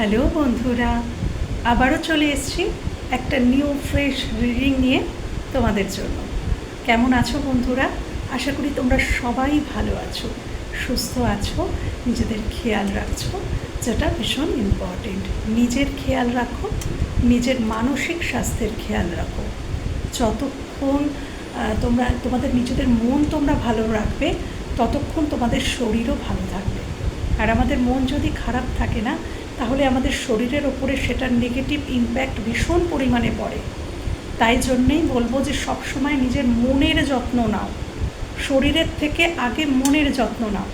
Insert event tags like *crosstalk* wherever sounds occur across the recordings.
Hello বন্ধুরা, আবারও চলে এসছি একটা নিউ ফ্রেশ রিডিং নিয়ে তোমাদের জন্য। কেমন আছো বন্ধুরা? আশা করি তোমরা সবাই ভালো আছো, সুস্থ আছো, নিজেদের খেয়াল রাখছো, যেটা ভীষণ ইম্পর্টেন্ট নিজের খেয়াল রাখো, নিজের মানসিক স্বাস্থ্যের খেয়াল রাখো। যতক্ষণ তোমরা, তোমাদের নিজেদের মন তোমরা ভালো রাখবে, ততক্ষণ তোমাদের শরীরও ভালো থাকবে। আর আমাদের মন যদি খারাপ থাকে না তাহলে আমাদের শরীরের ওপরে সেটার নেগেটিভ ইম্প্যাক্ট ভীষণ পরিমাণে পড়ে। তাই জন্যেই বলব যে সবসময় নিজের মনের যত্ন নাও। শরীরের থেকে আগে মনের যত্ন নাও।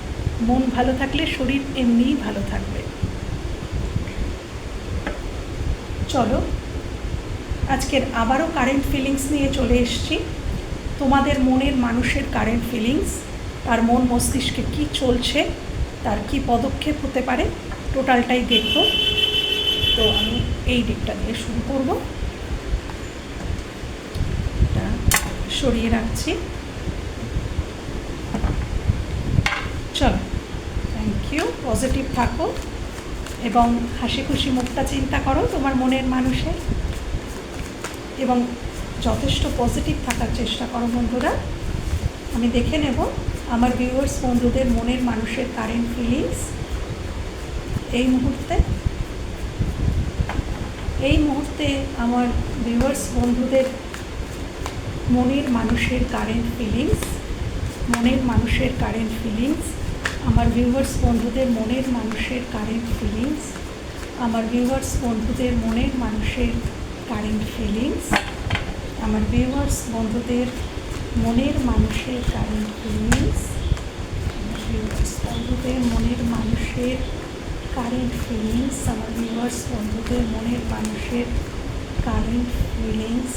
মন ভালো থাকলে শরীর এমনিই ভালো থাকবে। চলো, আজকের আবারও কারেন্ট ফিলিংস নিয়ে চলে এসছি। তোমাদের মনের মানুষের কারেন্ট ফিলিংস তার মন মস্তিষ্কে কি চলছে, তার কি পদক্ষেপ হতে পারে টোটালটাই দেখব। তো আমি এই দিকটা দিয়ে শুরু করব। এটা সরিয়ে রাখছি। চলো থ্যাংক ইউ পজিটিভ থাকো এবং হাসি খুশি মুখটা চিন্তা করো তোমার মনের মানুষের এবং যথেষ্ট পজিটিভ থাকার চেষ্টা করো বন্ধুরা। আমি দেখে নেব আমার ভিউয়ার্স বন্ধুদের মনের মানুষের কারেন্ট ফিলিংস এই মুহূর্তে? এই মুহূর্তে আমার ভিউয়ার্স বন্ধুদের মনের মানুষের কারেন্ট ফিলিংস মনের মানুষের কারেন্ট ফিলিংস আমার ভিউয়ার্স বন্ধুদের মনের মানুষের কারেন্ট ফিলিংস আমার ভিউয়ার্স বন্ধুদের মনের মানুষের কারেন্ট ফিলিংস আমার ভিউয়ার্স বন্ধুদের মনের মানুষের কারেন্ট ফিলিংস ভিউয়ার্স বন্ধুদের মনের মানুষের কারেন্ট ফিলিংস আমার ভিউয়ার্স বন্ধুদের, মনের মানুষের কারেন্ট ফিলিংস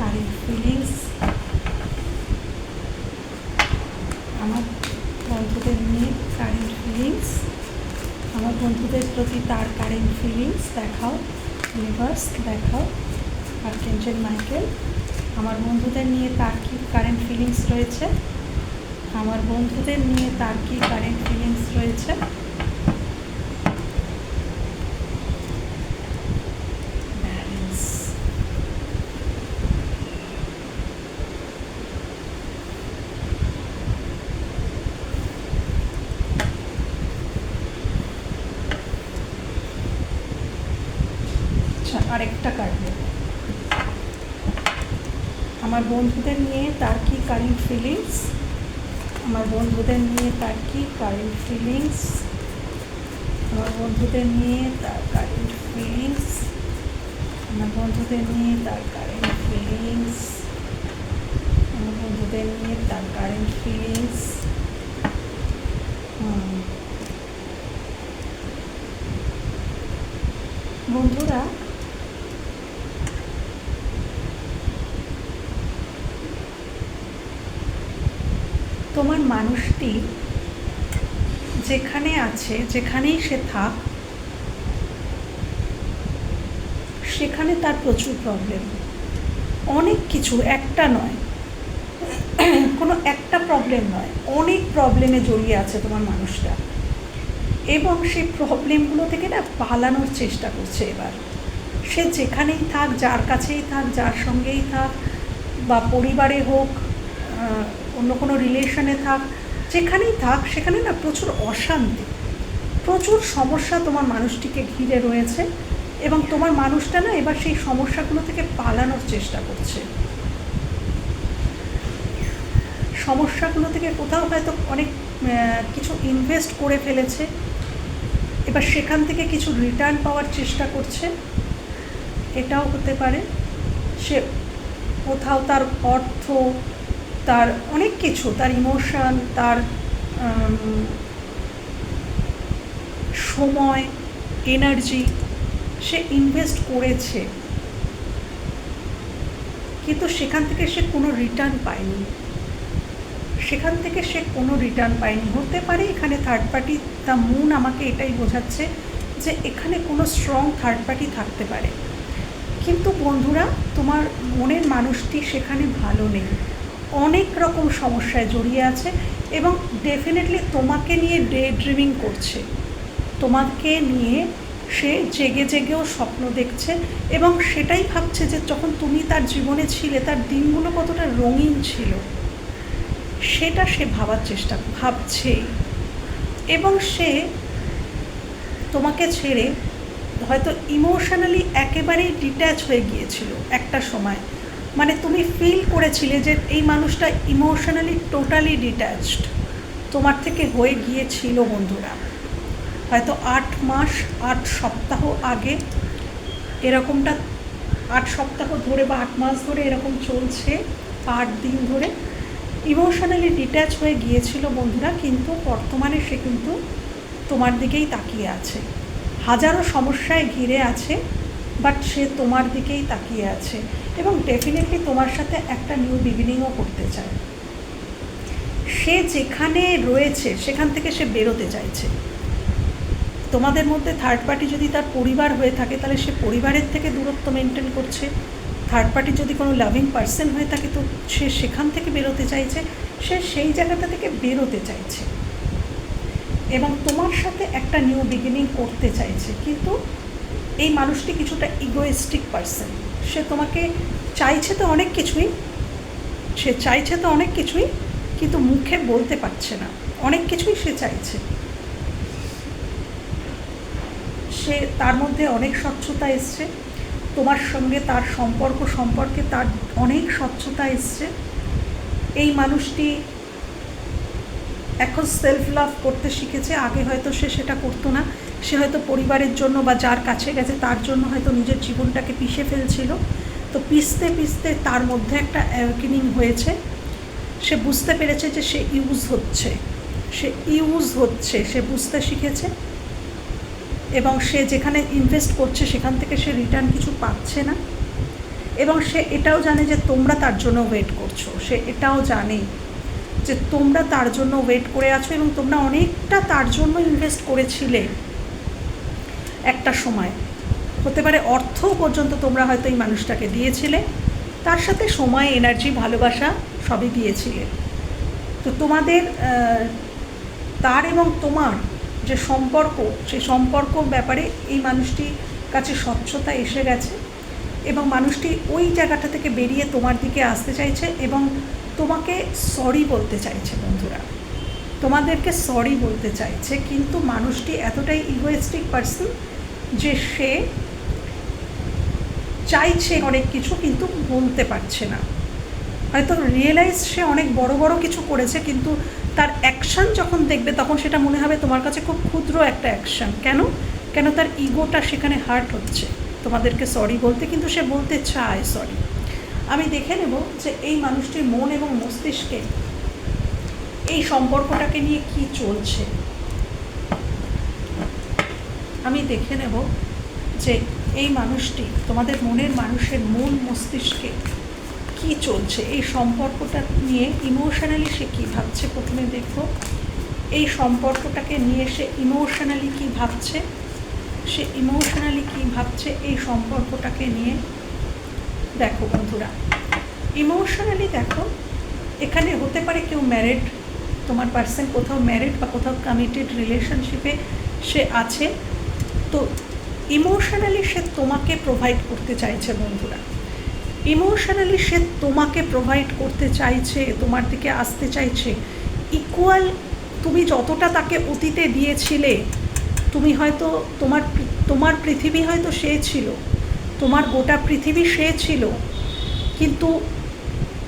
কারেন্ট ফিলিংস আমার বন্ধুদের নিয়ে কারেন্ট ফিলিংস আমার বন্ধুদের প্রতি তার কারেন্ট ফিলিংস দেখাও ইউনিভার্স দেখাও, আর আর্কেঞ্জেল মাইকেল, আমার বন্ধুদের নিয়ে তার কি কারেন্ট ফিলিংস রয়েছে? আমার বন্ধুদের নিয়ে তার কি কারেন্ট ফিলিংস রয়েছে ব্যালেন্স আচ্ছা আরেকটা কার্ড নেব আমার বন্ধুদের নিয়ে তার কি কারেন্ট ফিলিংস আমার বন্ধুদের নিয়ে তার কি কারেন্ট ফিলিংস আমার বন্ধুদের নিয়ে তার কারেন্ট ফিলিংস আমার বন্ধুদের নিয়ে তার কারেন্ট ফিলিংস আমার বন্ধুদের নিয়ে তার কারেন্ট ফিলিংস বন্ধুরা তোমার মানুষটি যেখানে আছে, যেখানেই সে থাক, সেখানে তার প্রচুর প্রবলেম অনেক কিছু, একটা নয়। কোনো একটা প্রবলেম নয়। অনেক প্রবলেমে জড়িয়ে আছে তোমার মানুষটা। এবং সেই প্রবলেমগুলো থেকে না পালানোর চেষ্টা করছে এবার। সে যেখানেই থাক, যার কাছেই থাক, যার সঙ্গেই থাক, বা পরিবারে হোক অন্য কোনো রিলেশনে থাক যেখানেই থাক, সেখানে না প্রচুর অশান্তি। প্রচুর সমস্যা তোমার মানুষটিকে ঘিরে রয়েছে এবং তোমার মানুষটা না এবার সেই সমস্যাগুলো থেকে পালানোর চেষ্টা করছে। সমস্যাগুলো থেকে কোথাও হয়তো অনেক কিছু ইনভেস্ট করে ফেলেছে। এবার সেখান থেকে কিছু রিটার্ন পাওয়ার চেষ্টা করছে। এটাও হতে পারে। সে কোথাও তার অর্থ তার অনেক কিছু, তার ইমোশন তার সময় এনার্জি সে ইনভেস্ট করেছে। কিন্তু সেখান থেকে সে কোনো রিটার্ন পায়নি। সেখান থেকে সে কোনো রিটার্ন পায়নি। হতে পারে এখানে থার্ড পার্টি দ্য মুন আমাকে এটাই বোঝাচ্ছে যে এখানে কোনো স্ট্রং থার্ড পার্টি থাকতে পারে। কিন্তু বন্ধুরা, তোমার মনের মানুষটি সেখানে ভালো নেই। অনেক রকম সমস্যায় জড়িয়ে আছে এবং ডেফিনেটলি তোমাকে নিয়ে ডে ড্রিমিং করছে। তোমাকে নিয়ে সে জেগে জেগেও স্বপ্ন দেখছে এবং সেটাই ভাবছে যে যখন তুমি তার জীবনে ছিলে, তার দিনগুলো কতটা রঙিন ছিল, সেটা সে ভাবার চেষ্টা ভাবছে এবং সে তোমাকে ছেড়ে হয়তো ইমোশনালি একেবারেই ডিট্যাচ হয়ে গিয়েছিল একটা সময়। মানে তুমি ফিল করেছিলে যে এই মানুষটা ইমোশনালি টোটালি ডিট্যাচড তোমার থেকে হয়ে গিয়েছিল বন্ধুরা। হয়তো আট মাস, আট সপ্তাহ আগে এরকমটা, আট সপ্তাহ ধরে বা আট মাস ধরে এরকম চলছে, আট দিন ধরে ইমোশনালি ডিট্যাচ হয়ে গিয়েছিল বন্ধুরা, কিন্তু বর্তমানে সে কিন্তু তোমার দিকেই তাকিয়ে আছে। হাজারো সমস্যায় ঘিরে আছে বাট সে তোমার দিকেই তাকিয়ে আছে। এবং ডেফিনেটলি তোমার সাথে একটা নিউ বিগিনিংও করতে চায়। সে যেখানে রয়েছে, সেখান থেকে সে বেরোতে চাইছে। তোমাদের মধ্যে থার্ড পার্টি যদি তার পরিবার হয়ে থাকে, তাহলে সে পরিবারের থেকে দূরত্ব মেনটেন করছে। থার্ড পার্টি যদি কোনো লাভিং পার্সন হয়ে থাকে, তো সে সেখান থেকে বেরোতে চাইছে, সে সেই জায়গাটা থেকে বেরোতে চাইছে। এবং তোমার সাথে একটা নিউ বিগিনিং করতে চাইছে। কিন্তু এই মানুষটি কিছুটা ইগোয়েস্টিক পার্সন সে তোমাকে চাইছে তো অনেক কিছুই, সে চাইছে তো অনেক কিছুই, কিন্তু মুখে বলতে পারছে না। অনেক কিছুই সে চাইছে। সে তার মধ্যে অনেক স্বচ্ছতা এসছে। তোমার সঙ্গে তার সম্পর্ক সম্পর্কে তার অনেক স্বচ্ছতা এসছে। এই মানুষটি এখন সেলফ লাভ করতে শিখেছে। আগে হয়তো সে সেটা করতো না। সে হয়তো পরিবারের জন্য বা যার কাছে গেছে তার জন্য হয়তো নিজের জীবনটাকে পিষে ফেলছিল। তো পিষতে পিষতে তার মধ্যে একটা অ্যাওয়েকেনিং হয়েছে। সে বুঝতে পেরেছে যে সে ইউজ হচ্ছে। সে ইউজ হচ্ছে, সে বুঝতে শিখেছে। এবং সে যেখানে ইনভেস্ট করছে সেখান থেকে সে রিটার্ন কিছু পাচ্ছে না। এবং সে এটাও জানে যে তোমরা তার জন্য ওয়েট করছ। সে এটাও জানে যে তোমরা তার জন্য ওয়েট করে আছো এবং তোমরা অনেকটা তার জন্য ইনভেস্ট করেছিলে। একটা সময়। হতে পারে অর্থ পর্যন্ত তোমরা হয়তো এই মানুষটাকে দিয়েছিলে, তার সাথে সময় এনার্জি ভালোবাসা সবই দিয়েছিলে। তো তোমাদের তার এবং তোমার যে সম্পর্ক, সেই সম্পর্ক ব্যাপারে এই মানুষটির কাছে স্বচ্ছতা এসে গেছে এবং মানুষটি ওই জায়গাটা থেকে বেরিয়ে তোমার দিকে আসতে চাইছে এবং তোমাকে সরি বলতে চাইছে বন্ধুরা। তোমাদেরকে সরি বলতে চাইছে, কিন্তু মানুষটি এতটাই ইগোয়েস্টিক পার্সন যে সে চাইছে অনেক কিছু কিন্তু বলতে পারছে না। হয়তো রিয়েলাইজ সে অনেক বড় বড় কিছু করেছে, কিন্তু তার অ্যাকশান যখন দেখবে তখন সেটা মনে হবে তোমার কাছে খুব ক্ষুদ্র একটা অ্যাকশান কেন? কেন তার ইগোটা সেখানে হার্ট হচ্ছে? তোমাদেরকে সরি বলতে, কিন্তু সে বলতে চায় সরি আমি দেখে নেব যে এই মানুষটির মন এবং মস্তিষ্কে এই সম্পর্কটাকে নিয়ে কি চলছে। আমি দেখে নেব যে এই মানুষটি, তোমাদের মনের মানুষের মন মস্তিষ্কে কি চলছে? এই সম্পর্কটা নিয়ে ইমোশনালি সে কী ভাবছে প্রথমে দেখব। এই সম্পর্কটাকে নিয়ে সে ইমোশনালি কী ভাবছে? সে ইমোশনালি কী ভাবছে? এই সম্পর্কটাকে নিয়ে দেখো বন্ধুরা। ইমোশনালি দেখো, এখানে হতে পারে কেউ ম্যারিড তোমার পার্সন কোথাও ম্যারিড বা কোথাও কমিটেড রিলেশনশিপে সে আছে। তো ইমোশনালি সে তোমাকে প্রোভাইড করতে চাইছে বন্ধুরা। ইমোশনালি সে তোমাকে প্রোভাইড করতে চাইছে, তোমার দিকে আসতে চাইছে ইকুয়াল তুমি যতটা তাকে অতীতে দিয়েছিলে, তুমি হয়তো তোমার তোমার পৃথিবী হয়তো সে ছিল, তোমার গোটা পৃথিবী সে ছিল, কিন্তু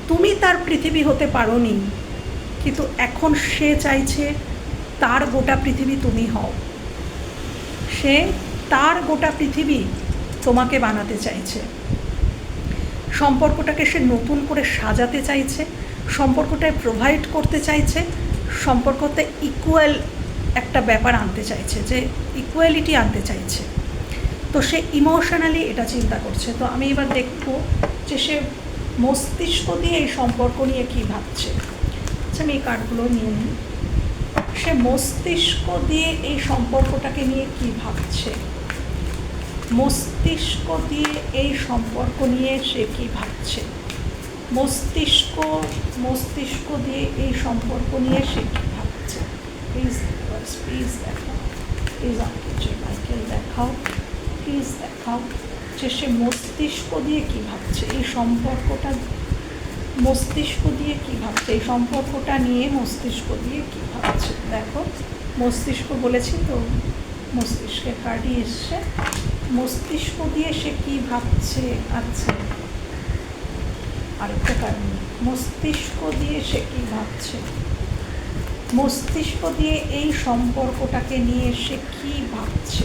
তুমি তার পৃথিবী হতে পারোনি, কিন্তু এখন সে চাইছে তার গোটা পৃথিবী তুমি হও। সে তার গোটা পৃথিবী তোমাকে বানাতে চাইছে। সম্পর্কটাকে সে নতুন করে সাজাতে চাইছে সম্পর্কটায় প্রোভাইড করতে চাইছে, সম্পর্কতে ইকুয়াল একটা ব্যাপার আনতে চাইছে, যে ইকুয়ালিটি আনতে চাইছে। তো সে ইমোশনালি এটা চিন্তা করছে। তো আমি এবার দেখব যে সে মস্তিষ্ক দিয়ে এই সম্পর্ক নিয়ে কী ভাবছে। আচ্ছা আমি এই কার্ডগুলো নিয়ে নিই। সে মস্তিষ্ক দিয়ে এই সম্পর্কটাকে নিয়ে কি ভাবছে? মস্তিষ্ক দিয়ে এই সম্পর্ক নিয়ে সে কি ভাবছে? মস্তিষ্ক মস্তিষ্ক দিয়ে এই সম্পর্ক নিয়ে সে কি ভাবছে? প্লিজ প্লিজ দেখো প্লিজ আর্কিটেকচার মাইকেল দেখাও। প্লিজ দেখাও যে সে মস্তিষ্ক দিয়ে কী ভাবছে? এই সম্পর্কটা মস্তিষ্ক দিয়ে কী ভাবছে? এই সম্পর্কটা নিয়ে মস্তিষ্ক দিয়ে কী ভাবছে? দেখো, মস্তিষ্ক বলেছি তো মস্তিষ্কের কার্ডই এসছে। মস্তিষ্ক দিয়ে সে কী ভাবছে? আচ্ছা আরেকটা কারণ মস্তিষ্ক দিয়ে সে কী ভাবছে? মস্তিষ্ক দিয়ে এই সম্পর্কটাকে নিয়ে সে কী ভাবছে?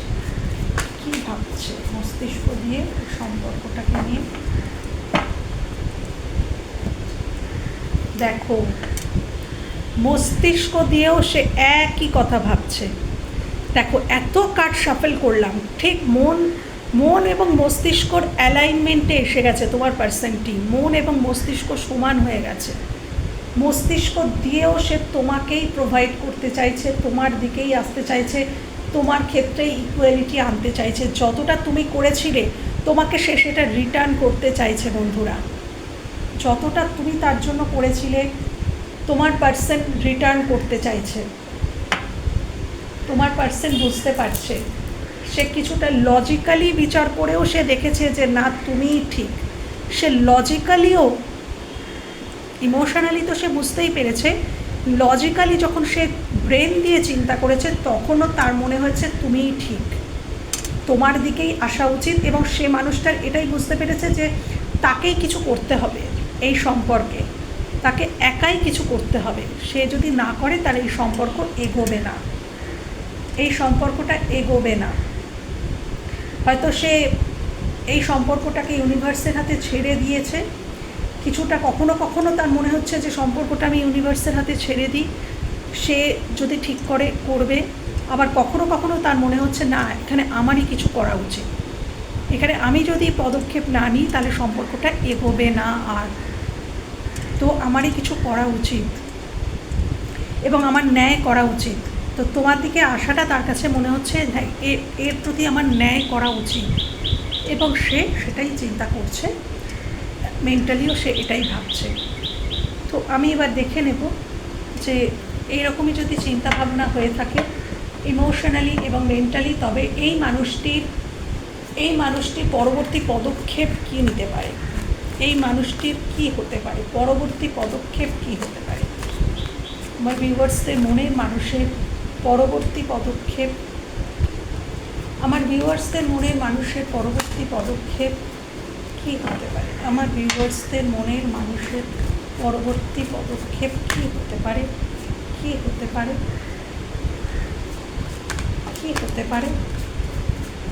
কী ভাবছে? মস্তিষ্ক দিয়ে সম্পর্কটাকে নিয়ে দেখো, মস্তিষ্ক দিয়েও সে একই কথা ভাবছে। দেখো, এত কাঠ সাফেল করলাম, ঠিক? মন মন এবং মস্তিষ্কর অ্যালাইনমেন্টে এসে গেছে তোমার পার্সেন্টটি মন এবং মস্তিষ্ক সমান হয়ে গেছে। মস্তিষ্ক দিয়েও সে তোমাকেই প্রোভাইড করতে চাইছে, তোমার দিকেই আসতে চাইছে, তোমার ক্ষেত্রে ইকুয়ালিটি আনতে চাইছে। যতটা তুমি করেছিলে, তোমাকে সে সেটা রিটার্ন করতে চাইছে বন্ধুরা। যতটা তুমি তার জন্য করেছিলে, তোমার পার্সন রিটার্ন করতে চাইছে। তোমার পার্সন বুঝতে পারছে। সে কিছুটা লজিক্যালি বিচার করেও সে দেখেছে যে, না তুমিই ঠিক। সে লজিক্যালিও ইমোশনালি তো সে বুঝতেই পেরেছে। লজিক্যালি যখন সে ব্রেন দিয়ে চিন্তা করেছে, তখনও তার মনে হয়েছে তুমিই ঠিক। তোমার দিকেই আসা উচিত। এবং সে মানুষটার এটাই বুঝতে পেরেছে যে, তাকেই কিছু করতে হবে। এই সম্পর্কে। তাকে একাই কিছু করতে হবে। সে যদি না করে তাহলে এই সম্পর্ক এগোবে না। এই সম্পর্কটা এগোবে না। হয়তো সে এই সম্পর্কটাকে ইউনিভার্সের হাতে ছেড়ে দিয়েছে। কিছুটা কখনো কখনো তার মনে হচ্ছে যে, সম্পর্কটা আমি ইউনিভার্সের হাতে ছেড়ে দিই। সে যদি ঠিক করে, করবে। আবার কখনো কখনো তার মনে হচ্ছে, না, এখানে আমারই কিছু করা উচিত। এখানে আমি যদি পদক্ষেপ না নিই, তাহলে সম্পর্কটা এগোবে না আর। তো আমারই কিছু করা উচিত এবং আমার ন্যায় করা উচিত। তো তোমার দিকে আসাটা তার কাছে মনে হচ্ছে এর প্রতি আমার ন্যায় করা উচিত। এবং সে সেটাই চিন্তা করছে, মেন্টালিও সে এটাই ভাবছে। তো আমি এবার দেখে নেব যে এইরকমই যদি চিন্তা ভাবনা হয়ে থাকে, ইমোশনালি এবং মেন্টালি, তবে এই মানুষটির এই মানুষটির পরবর্তী পদক্ষেপ কী নিতে পারে? এই মানুষটির কি হতে পারে? পরবর্তী পদক্ষেপ কি হতে পারে? আমার ভিউয়ার্সদের মনে মানুষের পরবর্তী পদক্ষেপ, আমার ভিউয়ার্সদের মনে মানুষের পরবর্তী পদক্ষেপ কি হতে পারে? আমার ভিউয়ার্সদের মনের মানুষের পরবর্তী পদক্ষেপ কি হতে পারে? কি হতে পারে? কি হতে পারে?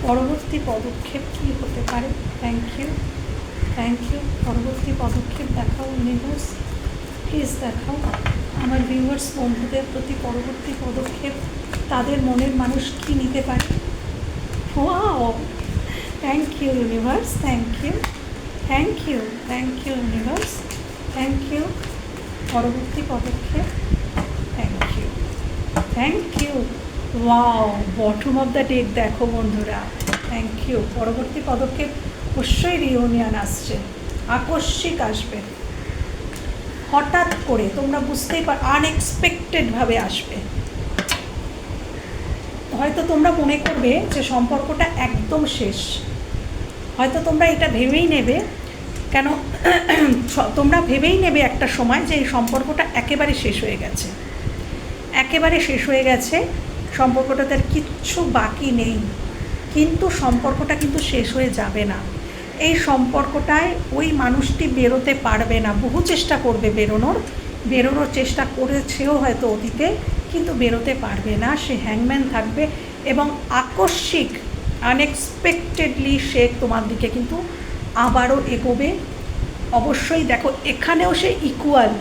পরবর্তী পদক্ষেপ কি হতে পারে? থ্যাংক ইউ থ্যাংক ইউ পরবর্তী পদক্ষেপ দেখাও ইউনিভার্স প্লিজ দেখাও। আমার ভিউয়ার্স বন্ধুদের প্রতি পরবর্তী পদক্ষেপ, তাদের মনের মানুষ কি নিতে পারে? Wow thank you universe thank you thank you thank you universe thank you পরবর্তী পদক্ষেপ thank you thank you wow bottom of the deck দেখো বন্ধুরা। থ্যাংক ইউ পরবর্তী পদক্ষেপ অবশ্যই রিউনিয়ন আসছে। আকস্মিক আসবে। হঠাৎ করে তোমরা বুঝতেই পার আনএক্সপেক্টেডভাবে আসবে। হয়তো তোমরা মনে করবে যে সম্পর্কটা একদম শেষ। হয়তো তোমরা এটা ভেবেই নেবে, কেন *clears throat* তোমরা ভেবেই নেবে একটা সময় যে এই সম্পর্কটা একেবারে শেষ হয়ে গেছে। একেবারে শেষ হয়ে গেছে। সম্পর্কটাতে আর কিচ্ছু বাকি নেই। কিন্তু সম্পর্কটা কিন্তু শেষ হয়ে যাবে না। এই সম্পর্কটায় ওই মানুষটি বেরোতে পারবে না। বহু চেষ্টা করবে বেরোনোর। বেরোনোর চেষ্টা করেছেও হয়তো অতীতে, কিন্তু বেরোতে পারবে না। সে হ্যাংম্যান থাকবে এবং আকস্মিক আনএক্সপেক্টেডলি সে তোমার দিকে কিন্তু আবারও এগোবে। অবশ্যই দেখো, এখানেও সে ইকুয়াল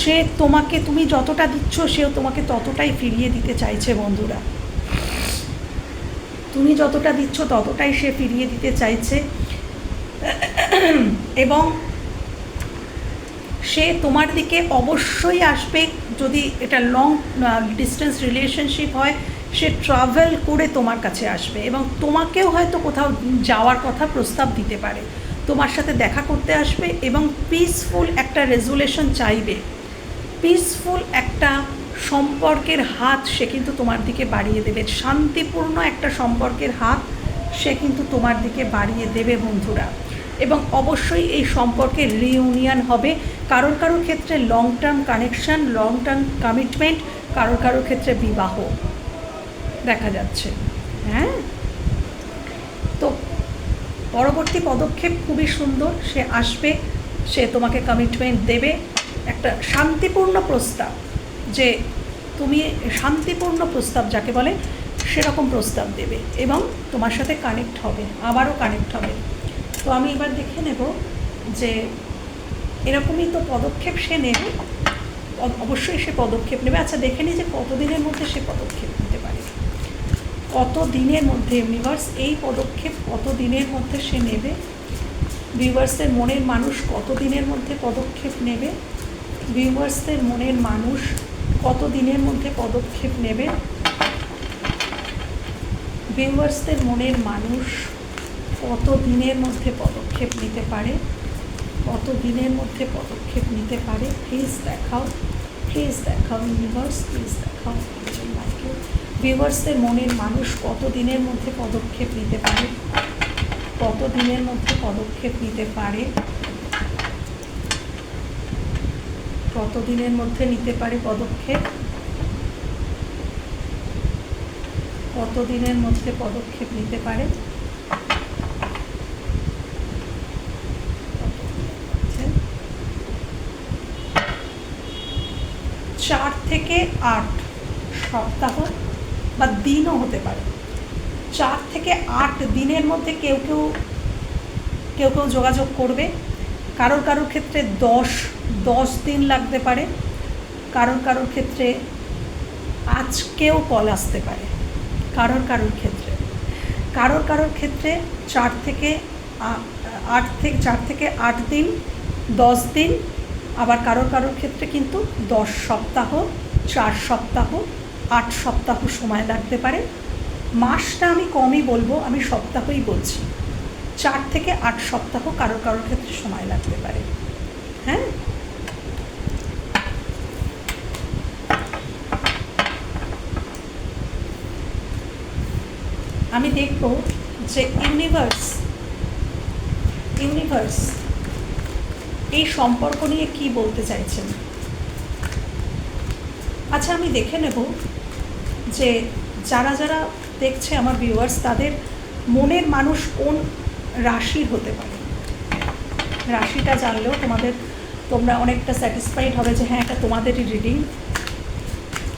সে তোমাকে তুমি যতটা দিচ্ছ, সেও তোমাকে ততটাই ফিরিয়ে দিতে চাইছে বন্ধুরা। তুমি যতটা দিচ্ছ, ততটাই সে ফিরিয়ে দিতে চাইছে। এবং সে তোমার দিকে অবশ্যই আসবে যদি এটা লং ডিস্টেন্স রিলেশনশিপ হয়, সে ট্রাভেল করে তোমার কাছে আসবে এবং তোমাকেও হয়তো কোথাও যাওয়ার কথা প্রস্তাব দিতে পারে। তোমার সাথে দেখা করতে আসবে এবং পিসফুল একটা রেজুলেশন চাইবে। পিসফুল একটা সম্পর্কের হাত সে কিন্তু তোমার দিকে বাড়িয়ে দেবে। শান্তিপূর্ণ একটা সম্পর্কের হাত সে কিন্তু তোমার দিকে বাড়িয়ে দেবে বন্ধুরা। এবং অবশ্যই এই সম্পর্কের রিউনিয়ন হবে। কারোর কারোর ক্ষেত্রে long term connection long term commitment কারোর কারোর ক্ষেত্রে বিবাহ। দেখা যাচ্ছে। হ্যাঁ? পরবর্তী পদক্ষেপ খুবই সুন্দর। সে আসবে, সে তোমাকে কমিটমেন্ট দেবে। একটা শান্তিপূর্ণ প্রস্তাব, যে তুমি শান্তিপূর্ণ প্রস্তাব যাকে বলে, সেরকম প্রস্তাব দেবে এবং তোমার সাথে কানেক্ট হবে, আবারও কানেক্ট হবে। তো আমি এবার দেখে নেব যে এরকমই তো পদক্ষেপ সে নেবে অবশ্যই সে পদক্ষেপ নেবে। আচ্ছা দেখে নিই যে কতদিনের মধ্যে সে পদক্ষেপ কত দিনের মধ্যে ইউনিভার্স এই পদক্ষেপ কত দিনের মধ্যে সে নেবে? ভিউয়ার্সদের মনের মানুষ কত দিনের মধ্যে পদক্ষেপ নেবে? ভিউয়ার্সদের মনের মানুষ কত দিনের মধ্যে পদক্ষেপ নেবে? ভিউয়ার্সদের মনের মানুষ কত দিনের মধ্যে পদক্ষেপ নিতে পারে? কত দিনের মধ্যে পদক্ষেপ নিতে পারে? প্লিজ দেখাও প্লিজ দেখাও ইউনিভার্স প্লিজ দেখাও ভিউয়ার্সদের মনের মানুষ কত দিনের মধ্যে পদক্ষেপ নিতে পারে? কত দিনের মধ্যে পদক্ষেপ নিতে পারে? কত দিনের মধ্যে নিতে পারে পদক্ষেপ? কত দিনের মধ্যে পদক্ষেপ নিতে পারে? চার থেকে আট সপ্তাহ বা দিনও হতে পারে। চার থেকে আট দিনের মধ্যে কেউ কেউ কেউ কেউ যোগাযোগ করবে। কারোর কারোর ক্ষেত্রে দশ দশ দিন লাগতে পারে। কারোর কারোর ক্ষেত্রে আজকেও কল আসতে পারে। কারোর কারোর ক্ষেত্রে। কারোর কারোর ক্ষেত্রে চার থেকে আট থেকে চার থেকে আট দিন, দশ দিন। আবার কারোর কারোর ক্ষেত্রে কিন্তু দশ সপ্তাহ, চার সপ্তাহ আট সপ্তাহ সময় লাগতে পারে। মাসটা আমি কমই বলব, আমি সপ্তাহই বলছি। চার থেকে আট সপ্তাহ কারোর কারোর ক্ষেত্রে সময় লাগতে পারে। হ্যাঁ? আমি দেখব যে ইউনিভার্স ইউনিভার্স এই সম্পর্ক নিয়ে কি বলতে চাইছেন। আচ্ছা আমি দেখে নেব যে যারা যারা দেখছে আমার ভিউয়ার্স তাদের মনের মানুষ কোন রাশির হতে পারে? রাশিটা জানলেও তোমাদের, তোমরা অনেকটা স্যাটিসফাইড হবে যে হ্যাঁ এটা তোমাদেরই রিডিং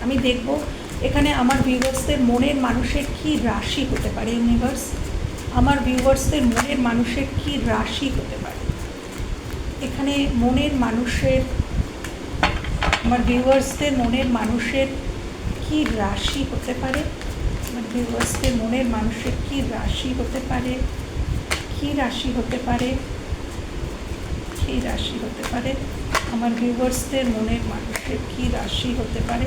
আমি দেখব এখানে আমার ভিউয়ার্সদের মনের মানুষের কি রাশি হতে পারে ইউনিভার্স আমার ভিউয়ার্সদের মনের মানুষের কি রাশি হতে পারে? এখানে মনের মানুষের, আমার ভিউয়ার্সদের মনের মানুষের কি রাশি হতে পারে? আমার ভিউয়ার্সদের মনের মানুষের কি রাশি হতে পারে? কি রাশি হতে পারে? কি রাশি হতে পারে? আমার ভিউয়ার্সদের মনের মানুষের কি রাশি হতে পারে?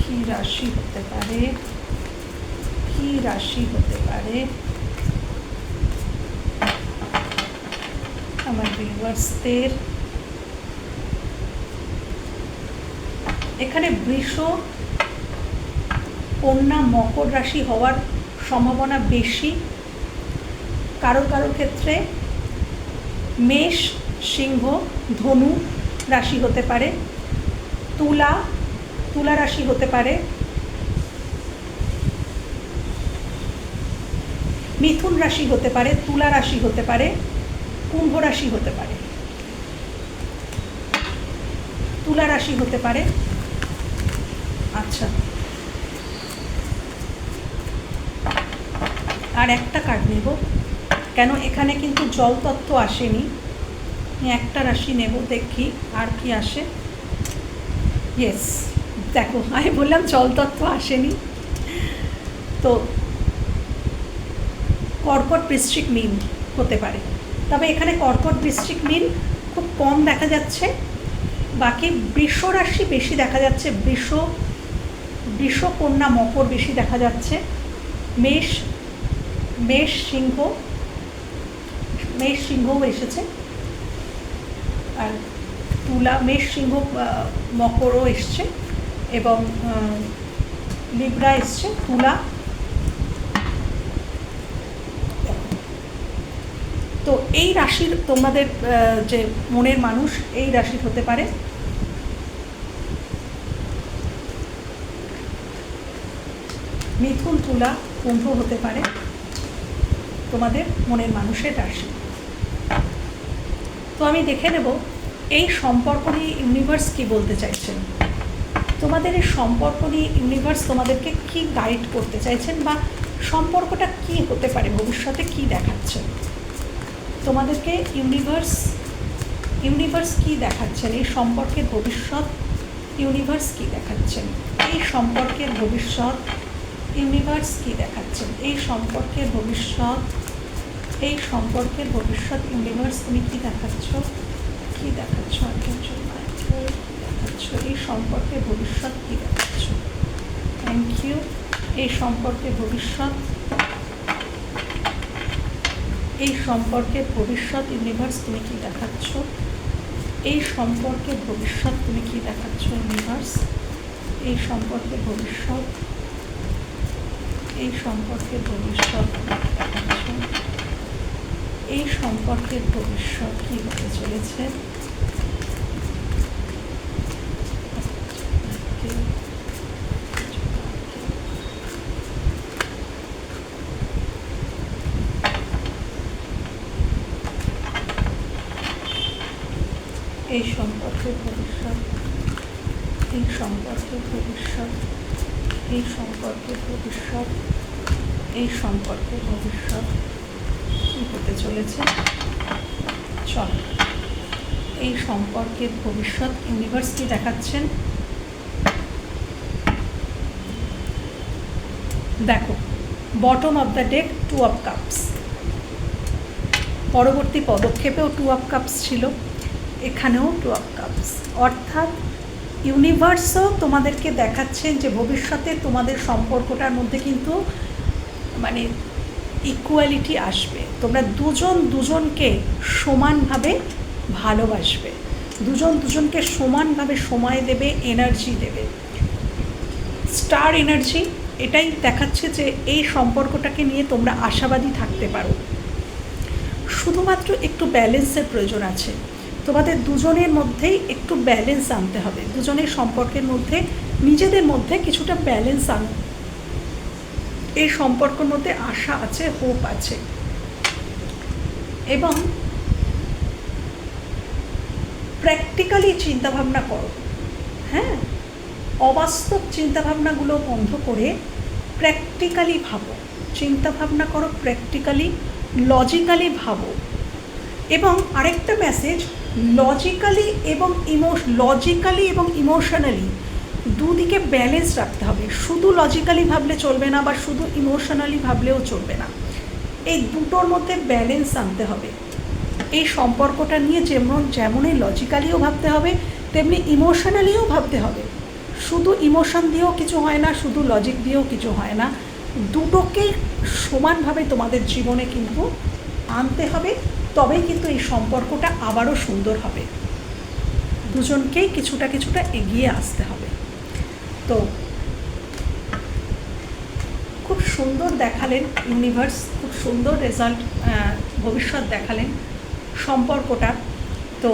কি রাশি হতে পারে? রাশি হতে পারে। আমার ভিউয়ার্সদের এখানে বৃষ, কন্যা, মকর রাশি হওয়ার সম্ভাবনা বেশি। কারও কারও ক্ষেত্রে মেষ, সিংহ, ধনু রাশি হতে পারে। তুলা তুলা রাশি হতে পারে। মিথুন রাশি হতে পারে, তুলা রাশি হতে পারে, কুম্ভ রাশি হতে পারে। তুলা রাশি হতে পারে। আচ্ছা। আর একটা কার্ড নেব। কেন এখানে কিন্তু জল তত্ত্ব আসেনি। একটা রাশি নেব, দেখি আর কি আসে। ইয়েস দেখো, আমি বললাম জলতত্ত্ব আসেনি। তো কর্কট বৃশ্চিক মিন হতে পারে। তবে এখানে কর্কট বৃশ্চিক মিন খুব কম দেখা যাচ্ছে। বাকি বৃষ রাশি বেশি দেখা যাচ্ছে। বৃষ বৃষ কন্যা মকর বেশি দেখা যাচ্ছে। মেষ মেষ সিংহ, মেষ সিংহও এসেছে। আর তুলা, মেষ সিংহ মকরও এসছে এবং লিব্রা এসছে। তুলা তো এই রাশির তোমাদের যে মনের মানুষ, এই রাশির হতে পারে। মিথুন, তুলা, কুম্ভ হতে পারে তোমাদের মনের মানুষের রাশি। তো আমি দেখে নেব, এই সম্পর্ক নিয়ে ইউনিভার্স কি বলতে চাইছেন? তোমাদের এই সম্পর্ক নিয়ে ইউনিভার্স তোমাদেরকে কি গাইড করতে চাইছেন বা সম্পর্কটা কি হতে পারে, ভবিষ্যতে কি দেখাচ্ছেন তোমাদেরকে ইউনিভার্স ইউনিভার্স কি দেখাচ্ছেন? এই সম্পর্কের ভবিষ্যৎ ইউনিভার্স কি দেখাচ্ছেন? এই সম্পর্কের ভবিষ্যৎ ইউনিভার্স কি দেখাচ্ছেন? এই সম্পর্কের ভবিষ্যৎ, এই সম্পর্কের ভবিষ্যৎ ইউনিভার্স তুমি কি দেখাচ্ছ? কি দেখাচ্ছ? কি দেখাচ্ছ এই সম্পর্কের ভবিষ্যৎ কি দেখাচ্ছ? থ্যাংক ইউ এই সম্পর্কে ভবিষ্যৎ এই সম্পর্কে ভবিষ্যৎ ইউনিভার্স তুমি কি দেখাচ্ছ? এই সম্পর্কে ভবিষ্যৎ তুমি কি দেখাচ্ছ ইউনিভার্স এই সম্পর্কে ভবিষ্যৎ, এই সম্পর্কে ভবিষ্যৎ দেখাচ্ছ? এই সম্পর্কের ভবিষ্যৎ কী হতে চলেছে এই সম্পর্কের ভবিষ্যৎ এই সম্পর্কের ভবিষ্যৎ এই সম্পর্কের ভবিষ্যৎ এই সম্পর্কের ভবিষ্যৎ কী হতে চলেছে চল এই সম্পর্কের ভবিষ্যৎ ইউনিভার্স কি দেখাচ্ছেন দেখো bottom of the deck two of cups পরবর্তী পদক্ষেপেও টু অফ কাপস ছিল। এখানেও টু কাপস অর্থাৎ ইউনিভার্সও তোমাদেরকে দেখাচ্ছেন যে ভবিষ্যতে তোমাদের সম্পর্কটার মধ্যে কিন্তু মানে ইকুয়ালিটি আসবে। তোমরা দুজন দুজনকে সমানভাবে ভালোবাসবে। দুজন দুজনকে সমানভাবে সময় দেবে এনার্জি দেবে। স্টার এনার্জি এটাই দেখাচ্ছে যে এই সম্পর্কটাকে নিয়ে তোমরা আশাবাদী থাকতে পারো। শুধুমাত্র একটু ব্যালেন্সের প্রয়োজন আছে। তোমাদের দুজনের মধ্যেই একটু ব্যালেন্স আনতে হবে। দুজনের সম্পর্কের মধ্যে, নিজেদের মধ্যে কিছুটা ব্যালেন্স আন। এই সম্পর্কের মধ্যে আশা আছে হোপ আছে। এবং প্র্যাকটিক্যালি চিন্তাভাবনা করো। হ্যাঁ? অবাস্তব চিন্তাভাবনাগুলো বন্ধ করে প্র্যাকটিক্যালি ভাবো। চিন্তাভাবনা করো প্র্যাকটিক্যালি লজিক্যালি ভাবো। এবং আরেকটা মেসেজ লজিক্যালি এবং ইমোশ লজিক্যালি এবং ইমোশনালি দুদিকে ব্যালেন্স রাখতে হবে। শুধু লজিক্যালি ভাবলে চলবে না বা শুধু ইমোশনালি ভাবলেও চলবে না। এই দুটোর মধ্যে ব্যালেন্স আনতে হবে। এই সম্পর্কটা নিয়ে যেমন যেমনই লজিক্যালিও ভাবতে হবে, তেমনি ইমোশনালিও ভাবতে হবে। শুধু ইমোশন দিয়েও কিছু হয় না, শুধু লজিক দিয়েও কিছু হয় না। দুটোকেই সমানভাবে তোমাদের জীবনে কিন্তু আনতে হবে। তবেই কিন্তু এই সম্পর্কটা আবারও সুন্দর হবে। দুজনকেই কিছুটা কিছুটা এগিয়ে আসতে হবে। তো খুব সুন্দর দেখালেন ইউনিভার্স খুব সুন্দর রেজাল্ট ভবিষ্যৎ দেখালেন সম্পর্কটা। তো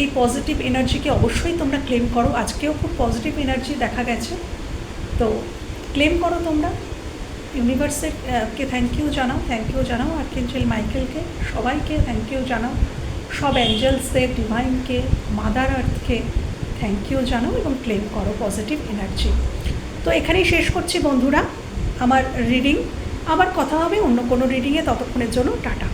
এই পজিটিভ এনার্জিকে অবশ্যই তোমরা ক্লেম করো। আজকেও খুব পজিটিভ এনার্জি দেখা গেছে। তো ক্লেম করো তোমরা। ইউনিভার্সের কে থ্যাংক ইউ জানাও থ্যাংক ইউ জানাও আর কিঞ্চেল মাইকেলকে সবাইকে থ্যাংক ইউ জানাও, সব অ্যাঞ্জেলসদের ডিভাইনকে মাদার আর্থকে থ্যাংক ইউ জানাও এবং ক্লেম করো পজিটিভ এনার্জি তো এখানেই শেষ করছি বন্ধুরা আমার রিডিং আবার কথা হবে অন্য কোনো রিডিংয়ে ততক্ষণের জন্য টাটা।